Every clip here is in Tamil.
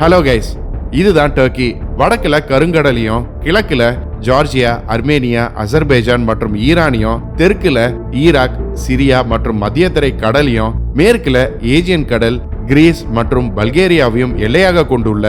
ஹலோ கைஸ் இதுதான் டர்க்கி வடக்குல கருங்கடலையும் கிழக்குல ஜார்ஜியா அர்மேனியா அசர்பைஜான் மற்றும் ஈரானியும் தெற்குல ஈராக் சிரியா மற்றும் மத்தியதரை கடலையும் மேற்குல ஏஜியன் கடல் கிரீஸ் மற்றும் பல்கேரியாவையும் எல்லையாக கொண்டுள்ள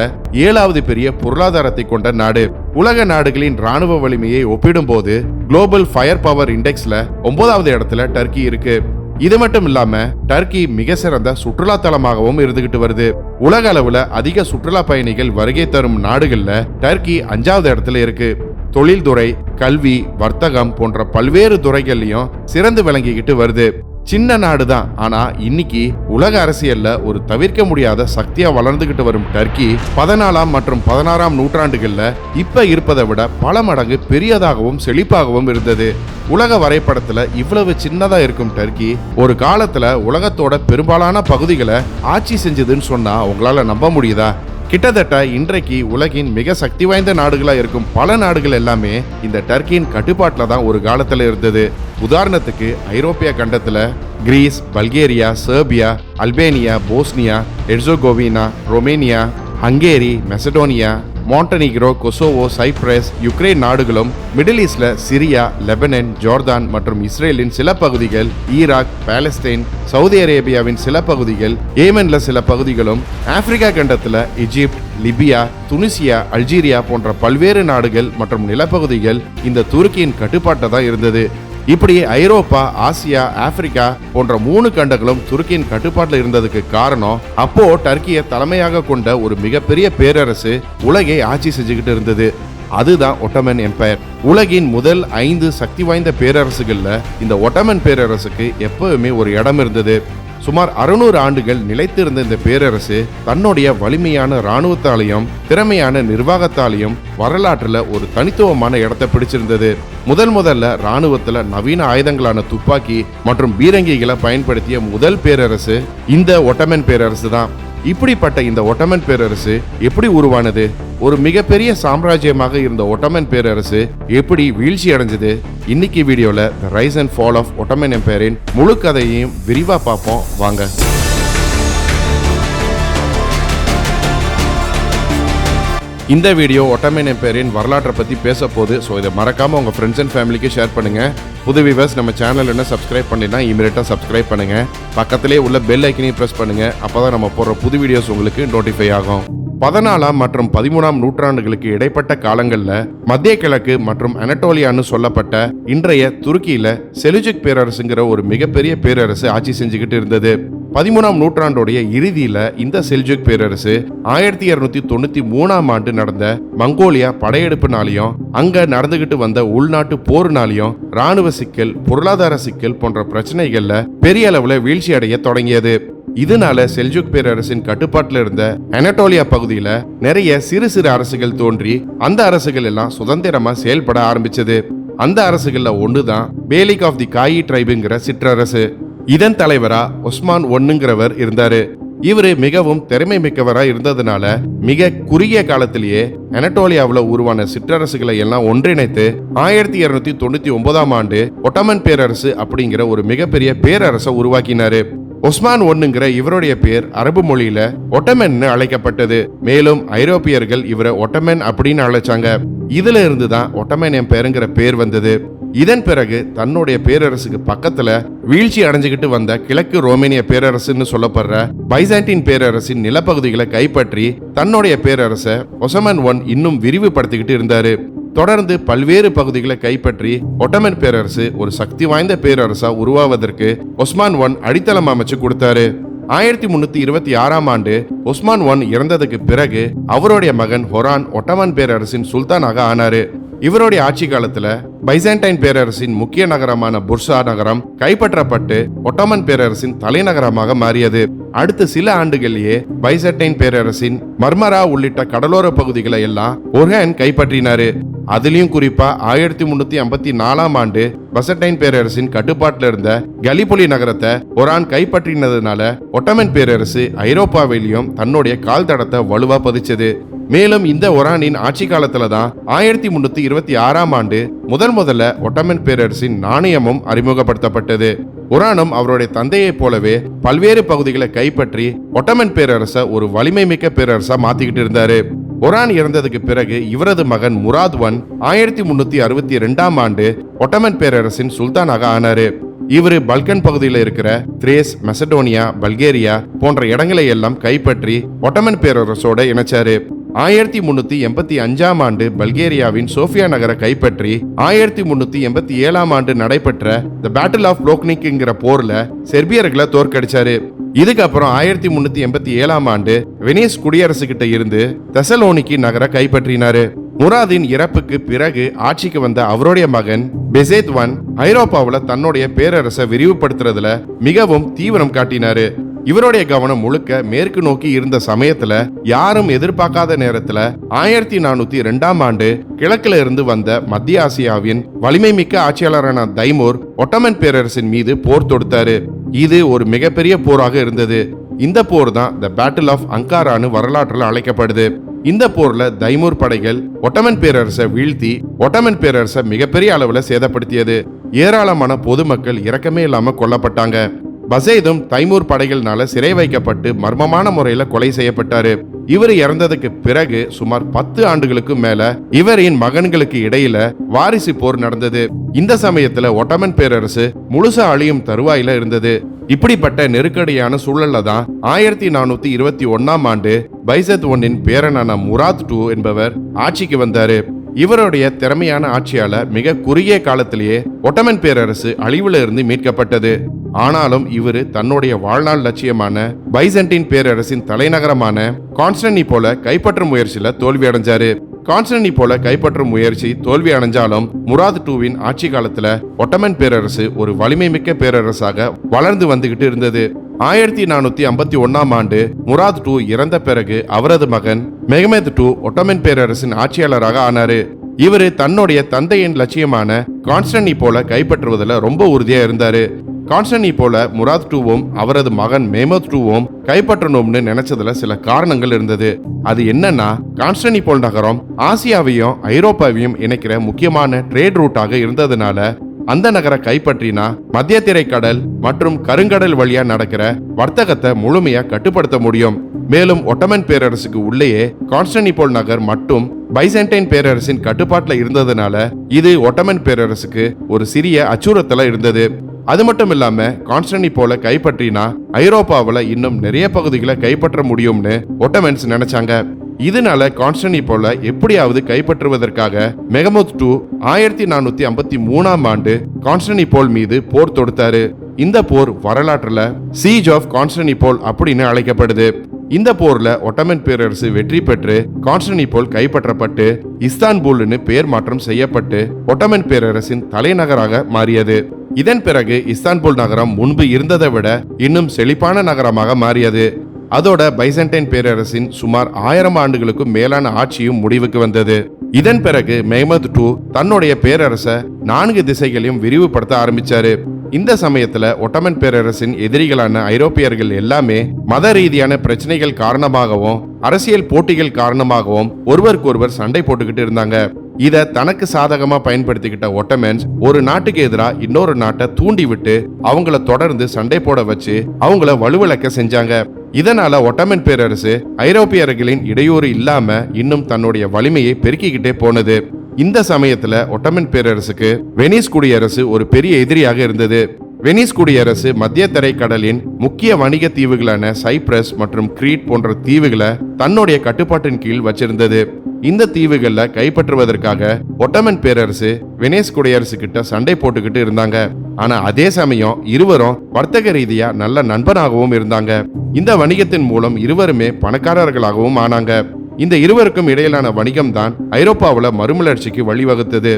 ஏழாவது பெரிய பொருளாதாரத்தை கொண்ட நாடு. உலக நாடுகளின் ராணுவ வலிமையை ஒப்பிடும்போது குளோபல் ஃபயர் பவர் இண்டெக்ஸ்ல ஒன்பதாவது இடத்துல டர்க்கி இருக்கு. இது மட்டும் இல்லாம டர்க்கி மிக சிறந்த சுற்றுலா தலமாகவும் இருந்துகிட்டு வருது. உலக அளவுல அதிக சுற்றுலா பயணிகள் வருகை தரும் நாடுகள்ல டர்க்கி அஞ்சாவது இடத்துல இருக்கு. தொழில்துறை கல்வி வர்த்தகம் போன்ற பல்வேறு துறைகள்லயும் சிறந்து விளங்கிக்கிட்டு வருது. சின்ன நாடு தான் ஆனா இன்னைக்கு உலக அரசியல்ல ஒரு தவிர்க்க முடியாத சக்தியா வளர்ந்துகிட்டு வரும் டர்க்கி பதினாலாம் மற்றும் பதினாறாம் நூற்றாண்டுகள்ல இப்ப இருப்பதை விட பல மடங்கு பெரியதாகவும் செழிப்பாகவும் இருந்தது. உலக வரைபடத்துல இவ்வளவு சின்னதா இருக்கும் டர்க்கி ஒரு காலத்துல உலகத்தோட பெரும்பாலான பகுதிகளை ஆட்சி செஞ்சதுன்னு சொன்னா உங்களால நம்ப முடியுதா? கிட்டத்தட்ட இன்றைக்கு உலகின் மிக சக்தி வாய்ந்த நாடுகளாக இருக்கும் பல நாடுகள் எல்லாமே இந்த டர்க்கியின் கட்டுப்பாட்டில் தான் ஒரு காலத்தில் இருந்தது. உதாரணத்துக்கு ஐரோப்பிய கண்டத்தில் Greece Bulgaria Serbia Albania Bosnia Herzegovina Romania Hungary Macedonia Montenegro Kosovo Cyprus Ukraine நாடுகளும் மிடில் ஈஸ்ட்ல சிரியா லெபனன் ஜோர்தான் மற்றும் இஸ்ரேலின் சில பகுதிகள் ஈராக் பாலஸ்தீன் சவுதி அரேபியாவின் சில பகுதிகள் ஏமன்ல சில பகுதிகளும் ஆப்பிரிக்கா கண்டத்தில் எஜிப்ட் லிபியா துனிசியா அல்ஜீரியா போன்ற பல்வேறு நாடுகள் மற்றும் நிலப்பகுதிகள் இந்த துருக்கியின் கட்டுப்பாட்டை தான் இருந்தது. இப்படி ஐரோப்பா ஆசியா ஆப்பிரிக்கா போன்ற மூணு கண்டங்களும் துருக்கியின் கட்டுப்பாட்டில் இருந்ததுக்கு காரணம் அப்போ டர்க்கியை தலைமையாக கொண்ட ஒரு மிகப்பெரிய பேரரசு உலகை ஆட்சி செஞ்சுக்கிட்டு இருந்தது. அதுதான் ஒட்டமன் எம்பையர். உலகின் முதல் ஐந்து சக்தி வாய்ந்த பேரரசுகள்ல இந்த ஒட்டமன் பேரரசுக்கு எப்பவுமே ஒரு இடம் இருந்தது. சுமார் அறுநூறு ஆண்டுகள் நிலைத்திருந்த இந்த பேரரசு தன்னுடைய வலிமையான இராணுவத்தாலையும் திறமையான நிர்வாகத்தாலையும் வரலாற்றில் ஒரு தனித்துவமான இடத்தை பிடிச்சிருந்தது. முதல் முதல்ல இராணுவத்தில் நவீன ஆயுதங்களான துப்பாக்கி மற்றும் பீரங்கிகளை பயன்படுத்திய முதல் பேரரசு இந்த ஒட்டமன் பேரரசு தான் இப்படிப்பட்ட இந்த ஒட்டமன் பேரரசு எப்படி உருவானது? ஒரு மிகப்பெரிய சாம்ராஜ்யமாக இருந்த ஒட்டமன் பேரரசு எப்படி வீழ்ச்சி அடைஞ்சது? இன்னைக்கு வீடியோவில் rise and fall of Ottoman எம்பையரின் முழு கதையையும் விரிவாக பார்ப்போம். வாங்க. இந்த வீடியோ ஒட்டமன் எம்பையரின் வரலாற்றை பற்றி பேச போகுது. ஸோ இதை மறக்காம உங்கள் ஃப்ரெண்ட்ஸ் அண்ட் ஃபேமிலிக்கு ஷேர் பண்ணுங்க. புது வியூவர்ஸ் நம்ம சேனல் என்ன சப்ஸ்கிரைப் பண்ணினா இமீடியட்டாக சப்ஸ்கிரைப் பண்ணுங்க. பக்கத்திலே உள்ள பெல் ஐக்கனையும் ப்ரெஸ் பண்ணுங்க. அப்பதான் நம்ம போடுற புது வீடியோஸ் உங்களுக்கு நோட்டிஃபை ஆகும். பதினாலாம் மற்றும் பதிமூணாம் நூற்றாண்டுகளுக்கு இடைப்பட்ட காலங்களில் மத்திய கிழக்கு மற்றும் அனட்டோலியான்னு சொல்லப்பட்ட இன்றைய துருக்கியில செலுஜிக் பேரரசுங்கிற ஒரு மிகப்பெரிய பேரரசு ஆட்சி செஞ்சுக்கிட்டு இருந்தது. பதிமூணாம் நூற்றாண்டுடைய இறுதியில இந்த செல்ஜுக் பேரரசு ஆயிரத்தி இருநூத்தி தொண்ணூத்தி மூணாம் ஆண்டு நடந்த மங்கோலியா படையெடுப்புனாலையும் அங்க நடந்துகிட்டு வந்த உள்நாட்டு போர்னாலையும் ராணுவ சிக்கல் பொருளாதார சிக்கல் போன்ற பிரச்சனைகள்ல பெரிய அளவுல வீழ்ச்சி அடைய தொடங்கியது. இதனால செல்ஜுக் பேரரசின் கட்டுப்பாட்டில் இருந்த அனடோலியா பகுதியில நிறைய சிறு சிறு அரசுகள் தோன்றி அந்த அரசுகள் எல்லாம் சுதந்திரமா செயல்பட ஆரம்பிச்சது. அந்த அரசுகள்ல ஒண்ணுதான் பேலிக் ஆஃப் தி காயி ட்ரைபுங்கிற சிற்றரசு. இதன் தலைவரா ஒஸ்மான் ஒன்னுங்கிறவர் இருந்தாரு. இவரு மிகவும் திறமை மிக்கவரா இருந்ததுனால மிக குறுகிய காலத்திலேயே அனடோலியாவில் உருவான சிற்றரசுகளை எல்லாம் ஒன்றிணைத்து ஆயிரத்தி இருநூத்தி தொண்ணூத்தி ஒன்பதாம் ஆண்டு ஒட்டமன் பேரரசு அப்படிங்கிற ஒரு மிகப்பெரிய பேரரசை உருவாக்கினாரு. ஒஸ்மான் ஒன்னுங்கிற இவருடைய பேர் அரபு மொழியில ஒட்டமென்னு அழைக்கப்பட்டது. மேலும் ஐரோப்பியர்கள் இவரை ஒட்டமென் அப்படின்னு அழைச்சாங்க. இதுல இருந்து தான் ஒட்டமென் என் பேருங்கிற பேர் வந்தது. இதன் பிறகு தன்னுடைய பேரரசுக்கு பக்கத்துல வீழ்ச்சி அடைஞ்சுக்கிட்டு வந்த கிழக்கு ரோமேனிய பேரரசுன்னு சொல்லப்படுற பைசாண்டின் பேரரசின் நிலப்பகுதிகளை கைப்பற்றி தன்னுடைய பேரரசை ஒசமன் ஒன் இன்னும் விரிவுபடுத்திக்கிட்டு இருந்தாரு. தொடர்ந்து பல்வேறு பகுதிகளை கைப்பற்றி ஒட்டமன் பேரரசு ஒரு சக்தி வாய்ந்த பேரரசா உருவாவதற்கு ஒஸ்மான் ஒன் அடித்தளம் அமைச்சு கொடுத்தாரு. ஆயிரத்தி முன்னூத்தி இருபத்தி ஆறாம் ஆண்டு ஒஸ்மான் ஒன் இறந்ததுக்கு பிறகு அவருடைய மகன் ஹொரான் ஒட்டமன் பேரரசின் சுல்தானாக ஆனாரு. இவருடைய ஆட்சி காலத்துல பைசன்டைன் பேரரசின் முக்கிய நகரமான புர்சா நகரம் கைப்பற்றப்பட்டு ஒட்டமன் பேரரசின் தலைநகரமாக மாறியது. அடுத்த சில ஆண்டுகளிலேயே பைசன்டைன் பேரரசின் மர்மரா உள்ளிட்ட கடலோர பகுதிகளை எல்லாம் ஒர்ஹான் கைப்பற்றினாரு. அதுலயும் குறிப்பா ஆயிரத்தி முன்னூத்தி ஐம்பத்தி நாலாம் ஆண்டு பசட்டைன் பேரரசின் கட்டுப்பாட்டில் இருந்த கலிபொலி நகரத்தை ஒரான் கைப்பற்றினதுனால ஒட்டமன் பேரரசு ஐரோப்பாவிலையும் தன்னுடைய கால் தடத்தை வலுவா பதிச்சது. மேலும் இந்த ஒரானின் ஆட்சி காலத்துல தான் ஆயிரத்தி முன்னூத்தி இருபத்தி ஆறாம் ஆண்டு முதன் முதல்ல ஒட்டமன் பேரரசின் நாணயமும் அறிமுகப்படுத்தப்பட்டது. உரானும் அவருடைய தந்தையைப் போலவே பல்வேறு பகுதிகளை கைப்பற்றி ஒட்டமன் பேரரசை ஒரு வலிமை மிக்க பேரரசா மாத்திக்கிட்டு இருந்தாரு. ஒரான் இறந்ததுக்கு பிறகு இவரது மகன் முராத்வன் ஆயிரத்தி முன்னூத்தி அறுபத்தி ரெண்டாம் ஆண்டு ஒட்டமன் பேரரசின் சுல்தானாக ஆனாரு. இவரு பல்கன் பகுதியில் இருக்கிற திரேஸ் மெசடோனியா பல்கேரியா போன்ற இடங்களை எல்லாம் கைப்பற்றி ஒட்டமன் பேரரசோட இணைச்சாரு. ஆயிரத்தி முன்னூத்தி எண்பத்தி அஞ்சாம் ஆண்டு பல்கேரியாவின் சோஃபியா நகரை கைப்பற்றி ஆயிரத்தி முன்னூத்தி எண்பத்தி ஏழாம் ஆண்டு நடைபெற்ற த பேட்டில் ஆஃப் லோக்னிக்ங்கிற போர்ல செர்பியர்களை தோற்கடிச்சாரு. இதுக்கப்புறம் ஆயிரத்தி முன்னூத்தி எண்பத்தி ஏழாம் ஆண்டு வெனிஸ் குடியரசு கிட்ட இருந்து தெசலோனிக்கி நகரை கைப்பற்றினாரு. முராதின் இறப்புக்கு பிறகு ஆட்சிக்கு வந்த அவருடைய மகன் பெசேத் ஒன் ஐரோப்பாவில் தன்னுடைய பேரரசை விரிவுபடுத்துறதுல மிகவும் தீவிரம் காட்டினாரு. இவருடைய கவனம் முழுக்க மேற்கு நோக்கி இருந்த சமயத்துல யாரும் எதிர்பார்க்காத நேரத்துல ஆயிரத்தி நானூத்தி ரெண்டாம் ஆண்டு கிழக்குல இருந்து வந்த மத்திய ஆசியாவின் வலிமை மிக்க ஆட்சியாளரான தைமூர் ஒட்டமன் பேரரசின் மீது போர் தொடுத்தாரு. இது ஒரு மிகப்பெரிய போராக இருந்தது. இந்த போர் தான் த பேட்டில் ஆஃப் அங்காரான்னு வரலாற்றில் அழைக்கப்படுது. இந்த போர்ல தைமூர் படைகள் ஒட்டமன் பேரரசை வீழ்த்தி ஒட்டமன் பேரரசை மிகப்பெரிய அளவுல சேதப்படுத்தியது. ஏராளமான பொதுமக்கள் இறக்கமே இல்லாம கொல்லப்பட்டாங்க. பசேதும் தைமூர் படைகள்னால சிறை வைக்கப்பட்டு மர்மமான முறையில கொலை செய்யப்பட்டாரு. இவர் இறந்ததுக்கு பிறகு சுமார் பத்து ஆண்டுகளுக்கு மேல இவரின் மகன்களுக்கு இடையில வாரிசு போர் நடந்தது. இந்த சமயத்துல ஒட்டமன் பேரரசு முழுசா அழியும் தருவாயில இருந்தது. இப்படிப்பட்ட நெருக்கடியான சூழல்ல தான் ஆயிரத்தி நானூத்தி இருபத்தி ஒன்னாம் ஆண்டு பைசத் ஒன்னின் பேரனான முராத் டூ என்பவர் ஆட்சிக்கு வந்தாரு. இவருடைய திறமையான ஆட்சியால மிக குறுகிய காலத்திலேயே ஒட்டமன் பேரரசு அழிவுல இருந்து மீட்கப்பட்டது. ஆனாலும் இவர் தன்னுடைய வாழ்நாள் லட்சியமான பைசண்டின் பேரரசின் தலைநகரமான கான்ஸ்டன்டி போல கைப்பற்றும் முயற்சியில தோல்வி அடைஞ்சாரு. கான்ஸ்டன்டி போல கைப்பற்றும் முயற்சி தோல்வி அடைஞ்சாலும் முராத் டூவின் ஆட்சி காலத்துல ஒட்டமன் பேரரசு ஒரு வலிமை மிக்க பேரரசாக வளர்ந்து வந்துகிட்டு இருந்தது. ஆயிரத்தி நானூத்தி ஐம்பத்தி ஒன்னாம் ஆண்டு முராத் டூ இறந்த பிறகு அவரது மகன் மெஹமெத் டூ ஒட்டமன் பேரரசின் ஆட்சியாளராக ஆனாரு. இவர் தன்னுடைய தந்தையின் லட்சியமான கான்ஸ்டன்டி போல கைப்பற்றுவதில் ரொம்ப உறுதியா இருந்தாரு. கான்ஸ்டனி போல முராத் டூவும் அவரது மகன் மேமத் டூவும் கைப்பற்றணும்னு நினைச்சதுல சில காரணங்கள் இருந்தது. அது என்னன்னா கான்ஸ்டன்டிபோல் நகரம் ஆசியாவையும் ஐரோப்பாவையும் இணைக்கிற முக்கியமான ட்ரேட் ரூட்டாக இருந்ததுனால அந்த நகரை கைப்பற்றினா மத்திய திரைக்கடல் மற்றும் கருங்கடல் வழியா நடக்கிற வர்த்தகத்தை முழுமையா கட்டுப்படுத்த முடியும். மேலும் ஒட்டமன் பேரரசுக்கு உள்ளேயே கான்ஸ்டனிபோல் நகர் மட்டும் பைசன்டைன் பேரரசின் கட்டுப்பாட்டில் இருந்ததுனால இது ஒட்டமன் பேரரசுக்கு ஒரு சிறிய அச்சுறுத்தலாக இருந்தது. அது மட்டும் இல்லாம கான்ஸ்டனி போல கைப்பற்றினா ஐரோப்பாவில் இன்னும் நிறைய பகுதிகளை கைப்பற்ற முடியும்னு ஒட்டமன்ஸ் நினைச்சாங்க. இதனால கான்ஸ்டனி போல எப்படியாவது கைப்பற்றுவதற்காக மெகமூத் டூ ஆயிரத்தி நானூத்தி ஐம்பத்தி மூணாம் ஆண்டு கான்ஸ்டனி போல் மீது போர் தொடுத்தாரு. இந்த போர் வரலாற்றுல சீஜ் ஆஃப் கான்ஸ்டனி போல் அப்படின்னு அழைக்கப்படுது. இந்த போர்ல ஒட்டமன் பேரரசு வெற்றி பெற்று கான்ஸ்டனிபோல் கைப்பற்றப்பட்டு இஸ்தான்புல்னு பெயர் மாற்றம் செய்யப்பட்டு ஒட்டமன் பேரரசின் தலைநகராக மாறியது. இதன் பிறகு இஸ்தான்புல் நகரம் முன்பு இருந்ததை விட இன்னும் செழிப்பான நகரமாக மாறியது. அதோட பைசன்டைன் பேரரசின் சுமார் ஆயிரம் ஆண்டுகளுக்கும் மேலான ஆட்சியும் முடிவுக்கு வந்தது. இதன் பிறகு மெஹமத் டூ தன்னுடைய பேரரசை நான்கு திசைகளையும் விரிவுபடுத்த ஆரம்பிச்சாரு. இந்த சமயத்துல ஒட்டமன் பேரரசின் எதிரிகளான ஐரோப்பியர்கள் எல்லாமே மத ரீதியான பிரச்சனைகள் காரணமாகவும் அரசியல் போட்டிகள் காரணமாகவும் ஒருவருக்கொருவர் சண்டை போட்டுக்கிட்டு இருந்தாங்க. இதை தனக்கு சாதகமா பயன்படுத்திக்கிட்ட ஒட்டமன்ஸ் ஒரு நாட்டுக்கு எதிராக இன்னொரு நாட்டை தூண்டி விட்டு அவங்கள தொடர்ந்து சண்டை போட வச்சு அவங்கள வலுவிளக்க செஞ்சாங்க. இதனால ஒட்டமன் பேரரசு ஐரோப்பியர்களின் இடையூறு இல்லாம இன்னும் தன்னுடைய வலிமையை பெருக்கிக்கிட்டே போனது. இந்த சமயத்துல ஒட்டமன் பேரரசுக்கு வெனிஸ் குடியரசு ஒரு பெரிய எதிரியாக இருந்தது. வெனிஸ் குடியரசு மத்திய தரைக்கடலின் முக்கிய வணிக தீவுகளான சைப்ரஸ் மற்றும் கிரீட் போன்ற தீவுகளை தன்னுடைய கட்டுப்பாட்டின் கீழ் வச்சிருந்தது. இந்த தீவுகளில் கைப்பற்றுவதற்காக ஒட்டமன் பேரரசு வெனேஸ் குடியரசு கிட்ட சண்டை போட்டுக்கிட்டு இருந்தாங்க. ஆனா அதே சமயம் இருவரும் வர்த்தக ரீதியா நல்ல நண்பனாகவும் இருந்தாங்க. இந்த வணிகத்தின் மூலம் இருவருமே பணக்காரர்களாகவும் ஆனாங்க. இந்த இருவருக்கும் இடையிலான வணிகம் தான் ஐரோப்பாவில் மறுமலர்ச்சிக்கு வழிவகுத்தது.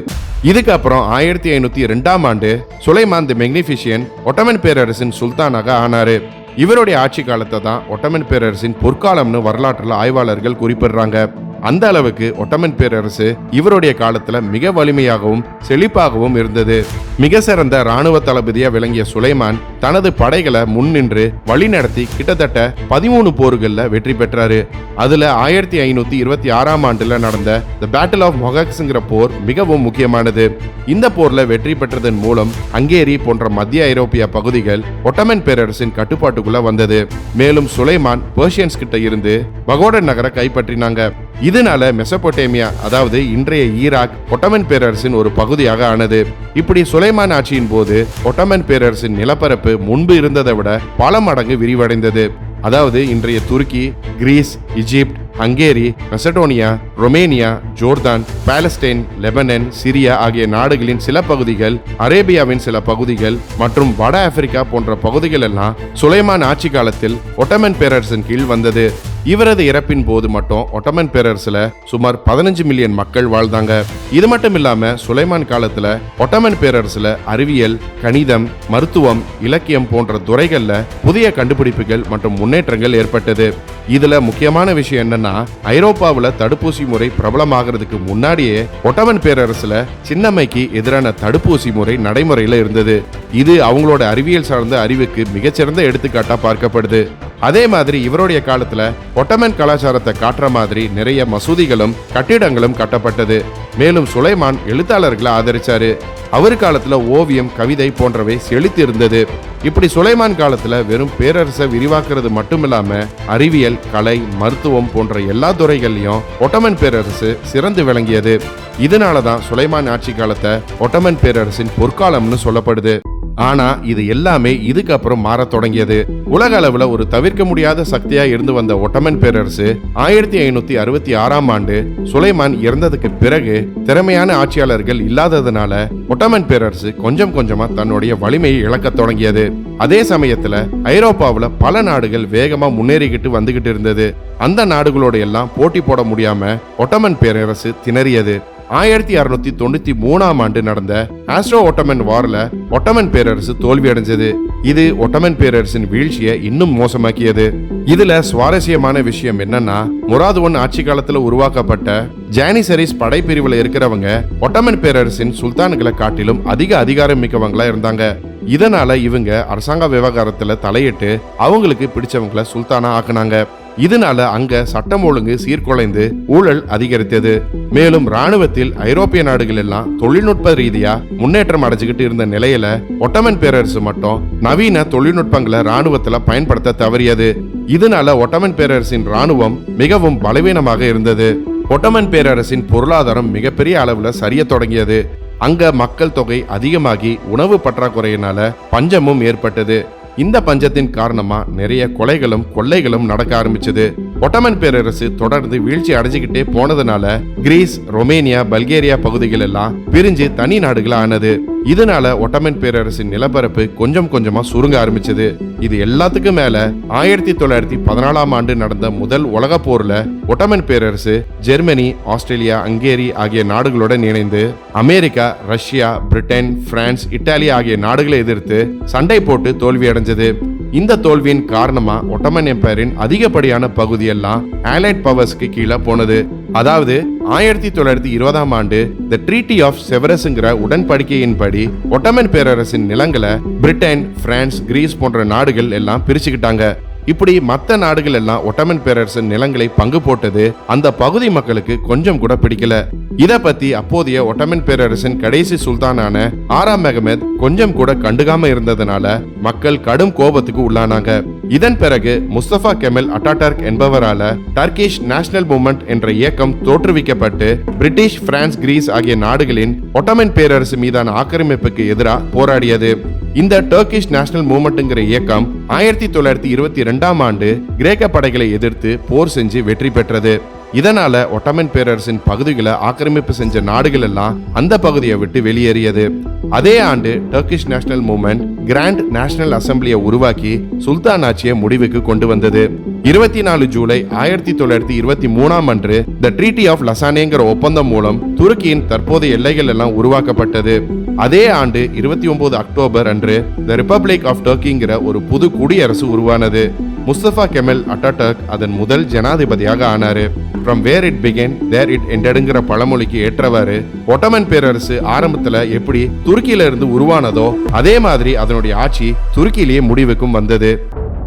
இதுக்கப்புறம் ஆயிரத்தி ஐநூத்தி ரெண்டாம் ஆண்டு சுலைமான் தி மெக்னிஃபிஷியன் ஒட்டமன் பேரரசின் சுல்தானாக ஆனாரு. இவருடைய ஆட்சி காலத்தை தான் ஒட்டமன் பேரரசின் பொற்காலம்னு வரலாற்றில் ஆய்வாளர்கள் குறிப்பிடுறாங்க. அந்த அளவுக்கு ஒட்டமன் பேரரசு இவருடைய காலத்துல மிக வலிமையாகவும் செழிப்பாகவும் இருந்தது. மிக சிறந்த ராணுவ தளபதியா விளங்கிய சுலைமான் தனது படைகளை முன்னின்று வழிநடத்தி கிட்டத்தட்ட பதிமூணு போர்களில் வெற்றி பெற்றாரு. அதுல ஆயிரத்தி ஐநூத்தி இருபத்தி ஆறாம் ஆண்டுல நடந்த த பேட்டில் ஆஃப் மொஹக்ஸ்ங்கிற போர் மிகவும் முக்கியமானது. இந்த போர்ல வெற்றி பெற்றதன் மூலம் ஹங்கேரி போன்ற மத்திய ஐரோப்பிய பகுதிகள் ஒட்டமன் பேரரசின் கட்டுப்பாட்டுக்குள்ள வந்தது. மேலும் சுலைமான் பெர்ஷியன்ஸ் கிட்ட இருந்து பகோடன் நகரை கைப்பற்றினாங்க. இதனால மெசபொட்டேமியா அதாவது இன்றைய ஈராக் ஒட்டமன் பேரரசின் ஒரு பகுதியாக ஆனது. இப்படி சுலைமான் ஆட்சியின் போது ஒட்டமன் பேரரசின் நிலப்பரப்பு முன்பு இருந்ததை விட பல மடங்கு விரிவடைந்தது. அதாவது இன்றைய துருக்கி Greece Egypt Hungary Macedonia Romania Jordan Palestine Lebanon Syria ஆகிய நாடுகளின் சில பகுதிகள் அரேபியாவின் சில பகுதிகள் மற்றும் வட ஆப்பிரிக்கா போன்ற பகுதிகள் எல்லாம் சுலைமான் ஆட்சி காலத்தில் ஒட்டமன் பேரரசின் கீழ் வந்தது. இவரது இறப்பின் போது மட்டும் ஒட்டமன் பேரரசுல சுமார் பதினஞ்சு மில்லியன் மக்கள் வாழ்ந்தாங்க. இது மட்டும் இல்லாம சுலைமான் காலத்துல ஒட்டமன் பேரரசுல அறிவியல் கணிதம் மருத்துவம் இலக்கியம் போன்ற துறைகள்ல புதிய கண்டுபிடிப்புகள் மற்றும் முன்னேற்றங்கள் ஏற்பட்டது. இதுல முக்கியமான விஷயம் என்னன்னா ஐரோப்பாவில் தடுப்பூசி முறை பிரபலமாகிறதுக்கு முன்னாடியே ஒட்டமன் பேரரசுல சின்னம்மைக்கு எதிரான தடுப்பூசி முறை நடைமுறையில இருந்தது. இது அவங்களோட அறிவியல் சார்ந்த அறிவுக்கு மிகச்சிறந்த எடுத்துக்காட்டா பார்க்கப்படுது. அதே மாதிரி இவருடைய காலத்துல ஒட்டமன் கலாச்சாரத்தை காட்டுற மாதிரி நிறைய மசூதிகளும் கட்டிடங்களும் கட்டப்பட்டது. மேலும் சுலைமான் எழுத்தாளர்களை ஆதரிச்சாரு. அவர் காலத்தில் ஓவியம் கவிதை போன்றவை செழித்து இருந்தது இப்படி சுலைமான் காலத்தில் வெறும் பேரரசை விரிவாக்குறது மட்டுமில்லாமல் அறிவியல் கலை மருத்துவம் போன்ற எல்லா துறைகள்லையும் ஒட்டமன் பேரரசு சிறந்து விளங்கியது. இதனால தான் சுலைமான் ஆட்சி காலத்தை ஒட்டமன் பேரரசின் பொற்காலம்னு சொல்லப்படுது. ஆனா இது எல்லாமே இதுக்கப்புறம் மாறத் தொடங்கியது. உலக அளவுல ஒரு தவிர்க்க முடியாத சக்தியா இருந்து வந்த ஒட்டமன் பேரரசு ஆயிரத்தி ஐநூத்தி அறுபத்தி ஆறாம் ஆண்டு சுலைமான் இறந்ததுக்கு பிறகு திறமையான ஆட்சியாளர்கள் இல்லாததுனால ஒட்டமன் பேரரசு கொஞ்சம் கொஞ்சமா தன்னுடைய வலிமையை இழக்க தொடங்கியது. அதே சமயத்துல ஐரோப்பாவில் பல நாடுகள் வேகமா முன்னேறிக்கிட்டு வந்துகிட்டு இருந்தது. அந்த நாடுகளோட எல்லாம் போட்டி போட முடியாம ஒட்டமன் பேரரசு திணறியது. ஆயிரத்தி அறுநூத்தி தொண்ணூத்தி மூணாம் ஆண்டு நடந்த ஆஸ்ட்ரோ ஒட்டமன் வார்ல ஒட்டமன் பேரரசு தோல்வியடைஞ்சது. இது ஒட்டமன் பேரரசின் வீழ்ச்சியை இன்னும் மோசமாக்கியது. இதுல சுவாரஸ்யமான விஷயம் என்னன்னா முராதுவன் ஆட்சி காலத்துல உருவாக்கப்பட்ட ஜானிசரிஸ் படைப்பிரிவுல இருக்கிறவங்க ஒட்டமன் பேரரசின் சுல்தான்களை காட்டிலும் அதிக அதிகாரம் மிக்கவங்களா இருந்தாங்க. இதனால இவங்க அரசாங்க விவகாரத்துல தலையிட்டு அவங்களுக்கு பிடிச்சவங்கள சுல்தானா ஆக்குனாங்க. இதனால அங்க சட்டம் ஒழுங்கு சீர்குலைந்து ஊழல் அதிகரித்தது. மேலும் ராணுவத்தில் ஐரோப்பிய நாடுகள் எல்லாம் தொழில்நுட்ப ரீதியா முன்னேற்றம் அடைஞ்சுக்கிட்டு இருந்த நிலையில ஒட்டமன் பேரரசு மட்டும் நவீன தொழில்நுட்பங்களை ராணுவத்துல பயன்படுத்த தவறியது. இதனால ஒட்டமன் பேரரசின் ராணுவம் மிகவும் பலவீனமாக இருந்தது. ஒட்டமன் பேரரசின் பொருளாதாரம் மிகப்பெரிய அளவுல சரிய தொடங்கியது. அங்க மக்கள் தொகை அதிகமாகி உணவு பற்றாக்குறையினால பஞ்சமும் ஏற்பட்டது. இந்த பஞ்சத்தின் காரணமாக நிறைய கொலைகளும் கொள்ளைகளும் நடக்க ஆரம்பிச்சது. ஒட்டமன் பேரரசு தொடர்ந்து வீழ்ச்சி அடைஞ்சுக்கிட்டே போனதுனால கிரீஸ் ரொமேனியா பல்கேரியா பகுதிகள் எல்லாம் பிரிஞ்சு தனி நாடுகளா ஆனது இதனால ஒட்டமன் பேரரசின் நிலப்பரப்பு கொஞ்சம் கொஞ்சமா சுருங்க ஆரம்பிச்சது. இது எல்லாத்துக்கும் மேல ஆயிரத்தி தொள்ளாயிரத்தி பதினாலாம் ஆண்டு நடந்த முதல் உலக போர்ல ஒட்டமன் பேரரசு ஜெர்மனி ஆஸ்திரேலியா ஹங்கேரி ஆகிய நாடுகளுடன் இணைந்து America Russia Britain France Italy ஆகிய நாடுகளை எதிர்த்து சண்டை போட்டு தோல்வி அடைஞ்சது இந்த தோல்வியின் காரணமா ஒட்டமன் எம்பையரின் அதிகப்படியான பகுதியெல்லாம் ஆலைட் பவர்ஸ்க்கு கீழே போனது. அதாவது ஆயிரத்தி தொள்ளாயிரத்தி இருபதாம் ஆண்டு த ட்ரீட்டி ஆஃப் செவரஸ்ங்கிற உடன்படிக்கையின்படி ஒட்டமன் பேரரசின் நிலங்களை பிரிட்டன் பிரான்ஸ் கிரீஸ் போன்ற நாடுகள் எல்லாம் பிரிச்சுக்கிட்டாங்க. இப்படி மற்ற நாடுகள் எல்லாம் ஒட்டமன் பேரரசின் நிலங்களை பங்கு போட்டது அந்த பகுதி மக்களுக்கு கொஞ்சம் கூட பிடிக்கல. இத பத்தி அப்போதைய ஒட்டமன் பேரரசின் கடைசி சுல்தானான ஆறாம் மெகமத் கொஞ்சம் கூட கண்டுகாம இருந்ததுனால மக்கள் கடும் கோபத்துக்கு உள்ளானாங்க. இதன் பிறகு முஸ்தபா கெமல் அட்டாடர்க் என்பவரால டர்கிஷ் நேஷனல் மூவ்மெண்ட் என்ற இயக்கம் தோற்றுவிக்கப்பட்டு பிரிட்டிஷ் பிரான்ஸ் கிரீஸ் ஆகிய நாடுகளின் ஒட்டமன் பேரரசு மீதான ஆக்கிரமிப்புக்கு எதிராக போராடியது. இந்த டர்கிஷ் நேஷனல் மூவ்மெண்ட்ங்கிற இயக்கம் ஆயிரத்தி தொள்ளாயிரத்தி இருபத்தி ரெண்டாம் ஆண்டு கிரேக்க படைகளை எதிர்த்து போர் செஞ்சு வெற்றி பெற்றது. இதனால ஒட்டமன் பேரரசின் பகுதிகளை ஆக்கிரமிப்பு செஞ்ச நாடுகள் எல்லாம் அந்த பகுதியை விட்டு வெளியேறியது. அதே ஆண்டு Turkish national movement grand national அசம்பிளியை உருவாக்கி சுல்தான் ஆட்சியை முடிவுக்கு கொண்டு வந்தது. இருபத்தி நாலு ஜூலை ஆயிரத்தி தொள்ளாயிரத்தி இருபத்தி மூணாம் அன்று த ட்ரீட்டி ஆஃப் லசானேங்கிற ஒப்பந்தம் மூலம் துருக்கியின் தற்போதைய எல்லைகள் எல்லாம் உருவாக்கப்பட்டது. அதே ஆண்டு இருபத்தி ஒன்பது அக்டோபர் அன்று த ரிப்பப்ளிக் ஆஃப் டர்க்கிங்கிற ஒரு புது குடியரசு உருவானது. முஸ்தபா கெமல் அட்டாடர்க் அதன் முதல் ஜனாதிபதியாக ஆனாரு. From where it began there it எண்டடுங்கிற பழமொழிக்கு ஏற்றவாறு ஒட்டமன் பேரரசு ஆரம்பத்தில் எப்படி துருக்கியில இருந்து உருவானதோ அதே மாதிரி அதனுடைய ஆட்சி துருக்கியிலேயே முடிவுக்கும் வந்தது.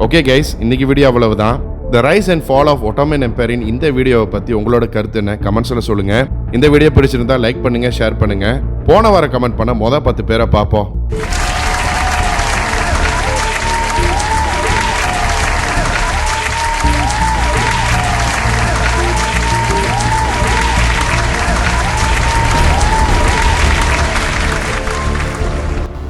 ஓகே கைஸ் இன்னைக்கு வீடியோ அவ்வளவுதான். The rise and fall of Ottoman எம்பையரின் இந்த வீடியோவை பற்றி உங்களோட கருத்து என்ன? கமெண்ட்ஸில் சொல்லுங்க. இந்த வீடியோ பிடிச்சிருந்தா லைக் பண்ணுங்க ஷேர் பண்ணுங்க. போன வாரம் கமெண்ட் பண்ண மொதல் பத்து பேரை பார்ப்போம்.